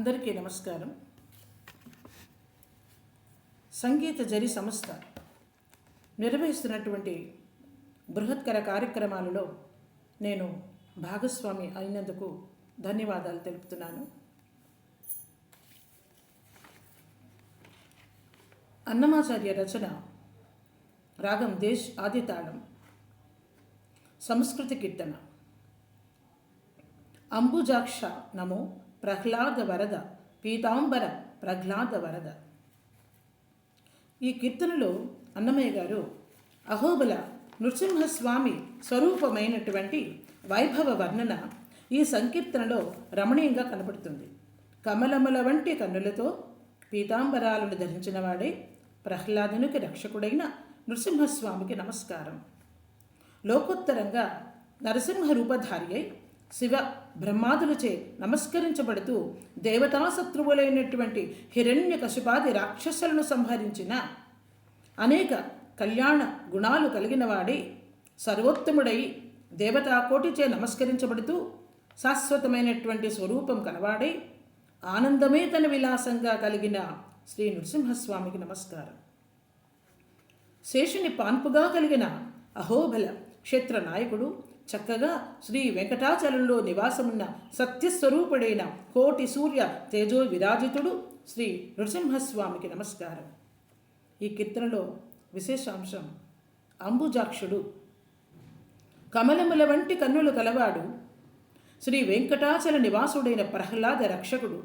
అందరికీ నమస్కారం. సంగీత జరి సంస్థ నిర్వహిస్తున్నటువంటి బృహత్కర కార్యక్రమాలలో నేను భాగస్వామి అయినందుకు ధన్యవాదాలు తెలుపుతున్నాను. అన్నమాచార్య రచన రాగం దేశ్ ఆదితాళం. సంస్కృతి కీర్తన. అంబుజాక్ష నమో ప్రహ్లాద వరద పీతాంబర ప్రహ్లాద వరద ఈ కీర్తనలో అన్నమయ్య గారు అహోబల నృసింహస్వామి స్వరూపమైనటువంటి వైభవ వర్ణన ఈ సంకీర్తనలో రమణీయంగా కనపడుతుంది. కమలముల వంటి కన్నులతో పీతాంబరాలను ధరించిన వాడే ప్రహ్లాదునికి రక్షకుడైన నృసింహస్వామికి నమస్కారం. లోకోత్తరంగా నరసింహ రూపధారి అయి శివ బ్రహ్మాదులచే నమస్కరించబడుతూ దేవతాశత్రువులైనటువంటి హిరణ్య కశుపాది రాక్షసులను సంహరించిన అనేక కళ్యాణ గుణాలు కలిగిన వాడి సర్వోత్తముడై దేవతాకోటిచే నమస్కరించబడుతూ శాశ్వతమైనటువంటి స్వరూపం కలవాడై ఆనందమే తన విలాసంగా కలిగిన శ్రీ నృసింహస్వామికి నమస్కారం. శేషుని పాన్పుగా కలిగిన అహోబల క్షేత్ర నాయకుడు చక్కగా శ్రీ వెంకటాచలంలో నివాసమున్న సత్యస్వరూపుడైన కోటి సూర్య తేజో విరాజితుడు శ్రీ నృసింహస్వామికి నమస్కారం. ఈ కీర్తనలో విశేషాంశం. అంబుజాక్షుడు కమలముల వంటి కన్నులు కలవాడు శ్రీ వెంకటాచల నివాసుడైన ప్రహ్లాద రక్షకుడు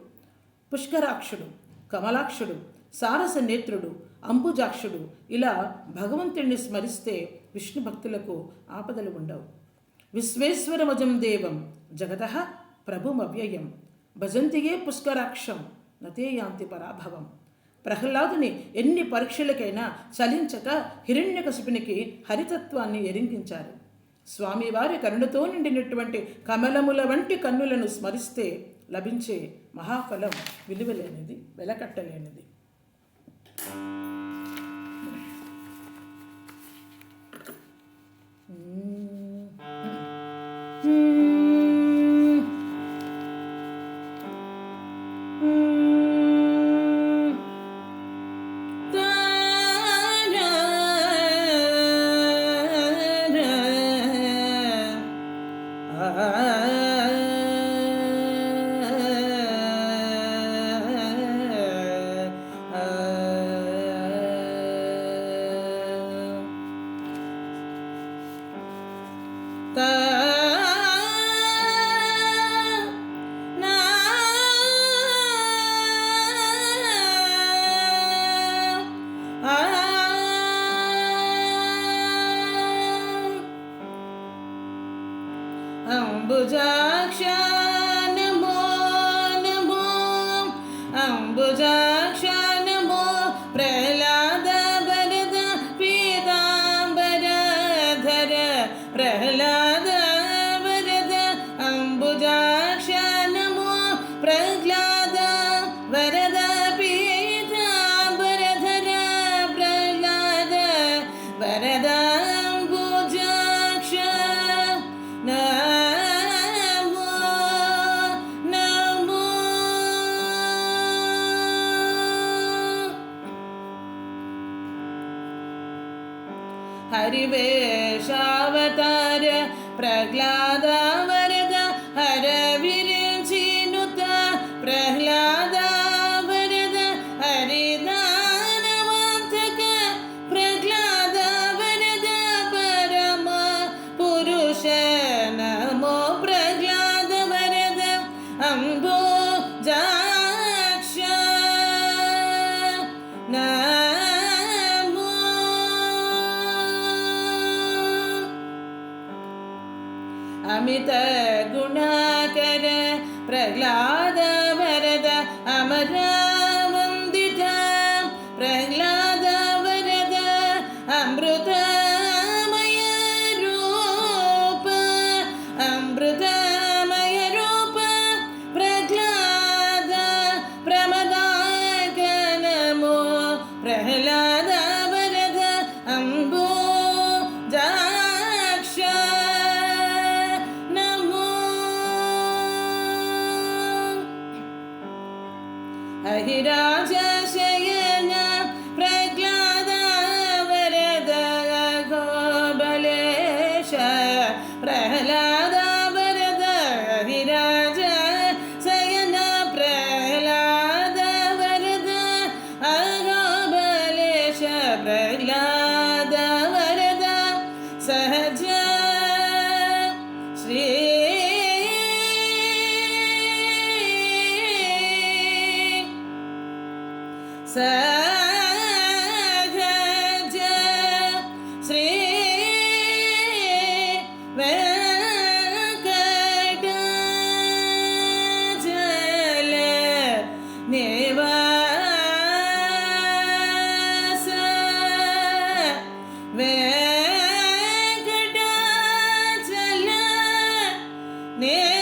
పుష్కరాక్షుడు కమలాక్షుడు సారస నేత్రుడు అంబుజాక్షుడు ఇలా భగవంతుణ్ణి స్మరిస్తే విష్ణు భక్తులకు ఆపదలు ఉండవు. విశ్వేశ్వరమజం దేవం జగత ప్రభుమవ్యయం. భజంతియే పుష్కరాక్షం నతే యాంతి పరాభవం. ప్రహ్లాదుని ఎన్ని పరీక్షలకైనా చలించక హిరణ్యకశిపునికి హరితత్వాన్ని ఎరింగించారు. స్వామివారి కరుణతో నిండినటువంటి కమలముల వంటి కన్నులను స్మరిస్తే లభించే మహాఫలం విలువలేనిది వెలకట్టలేనిది. అంబుజాక్ష నమో హరివేషావతార ప్రహ్లాద అమిత గుణాకర ప్రహ్లాద వరద అమరావందిత Hidang Jaya സഹജ ശ്രീ ജല നിവാസ വേ Yeah.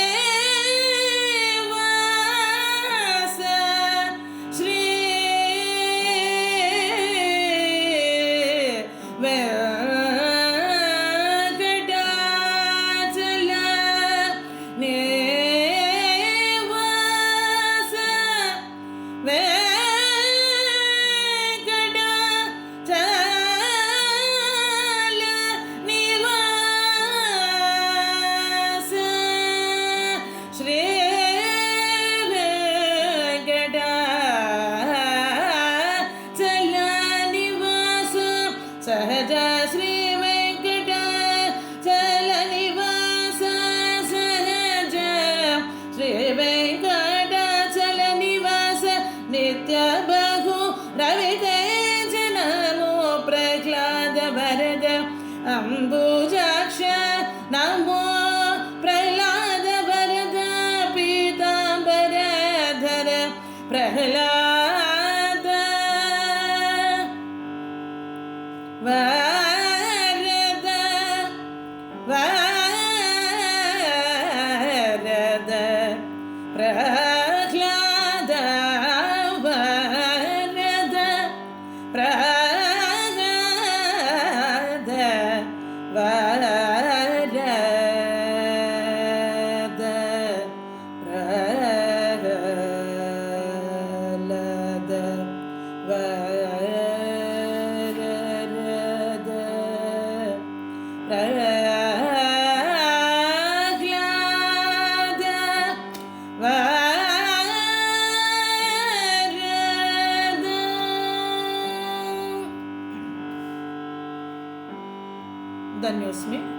ദ ധന്യൂസ്മി.